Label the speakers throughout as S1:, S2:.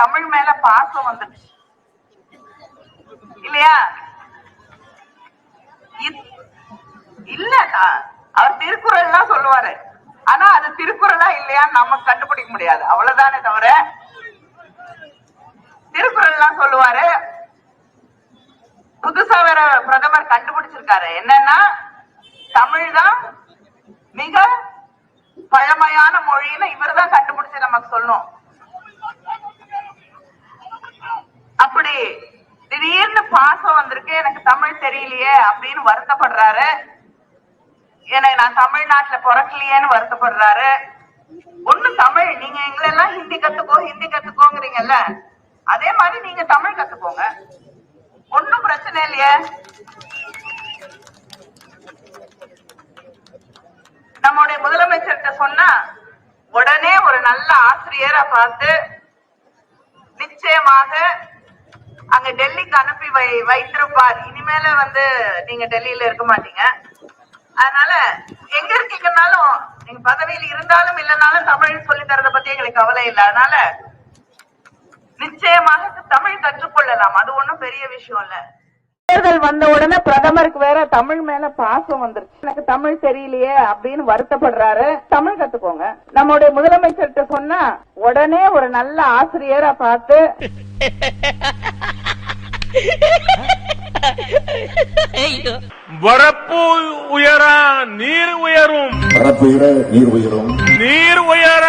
S1: தமிழ் மேல பாசம் வந்துடுச்சு இல்லையா? இல்ல அவர் திருக்குறள் தான் சொல்லுவாரு. ஆனா அது திருக்குறளா இல்லையான்னு நம்ம கண்டுபிடிக்க முடியாது. அவ்வளவுதானே தவிர திருக்குறள் சொல்லுவாரு. புதுசா வேற பிரதமர் கண்டுபிடிச்சிருக்காரு. என்னன்னா தமிழ் தான் மிக பழமையான மொழின்னு இவர் தான் கண்டுபிடிச்சு நமக்கு சொல்லணும். பாசம் வந்திருக்கு எனக்கு தமிழ் தெரியலையே அப்படின்னு வருத்தப்படுறாரு. எனக்கு நான் தமிழ்நாட்டுல பிறக்கலையேன்னு வருத்தப்படுறாரு. ஒண்ணு தமிழ் நீங்க எங்களெல்லாம் ஹிந்தி கத்துக்கோ ஹிந்தி கத்துக்கோங்கிறீங்கல்ல அதே மாதிரி நீங்க தமிழ் கத்துக்கோங்க. ஒண்ணும் பிரச்சனை இல்லையே. நம்முடைய முதலமைச்சர்கிட்ட சொன்னா உடனே ஒரு நல்ல ஆசிரியரை பார்த்து நிச்சயமாக அங்க நம்மை வைத்திருப்பார். இனிமேல வந்து நீங்க டெல்லியில இருக்க மாட்டீங்க. அதனால எங்க இருக்கீங்கன்னாலும் நீங்க பதவியில் இருந்தாலும் இல்லைனாலும் தமிழ் சொல்லி தரத பத்தி எங்களுக்கு கவலை இல்லை. அதனால நிச்சயமாக தமிழ் கற்றுக்கொள்ளலாம். அது ஒண்ணும் பெரிய விஷயம் இல்ல. தேர்தல் வந்த உடனே பிரதமருக்கு வேற தமிழ் மேல பாசம் வந்துருச்சு. எனக்கு தமிழ் தெரியலையே அப்படின்னு வருத்தப்படுறாரு. தமிழ் கத்துக்கோங்க. நம்முடைய முதலமைச்சர்கிட்ட சொன்னா உடனே ஒரு நல்ல ஆசிரியரா பார்த்து
S2: வரப்பு உயர நீர் உயரும்.
S3: பரப்புயிர நீர் உயரும்.
S2: நீர் உயர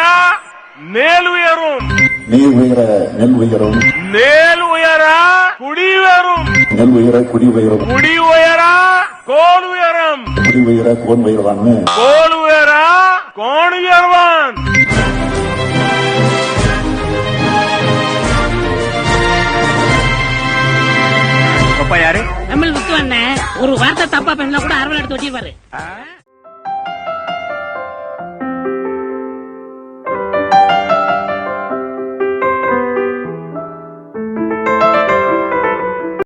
S2: மேல் உயரும்.
S3: நீர் உயர நெல் உயரும்.
S2: மேல் உயர குடி உயரும்
S3: நெல் உயர குடி உயரும்.
S2: குடி உயர கோல் உயரம்.
S3: குடி உயர கோன் உயர்வான்னு.
S2: கோல் உயர கோன் உயர்வான்.
S4: அப்பா
S5: ஒரு வார்த்தை தப்பா பண்ணா கூட அரவல் எடுத்து வச்சிருப்பாரு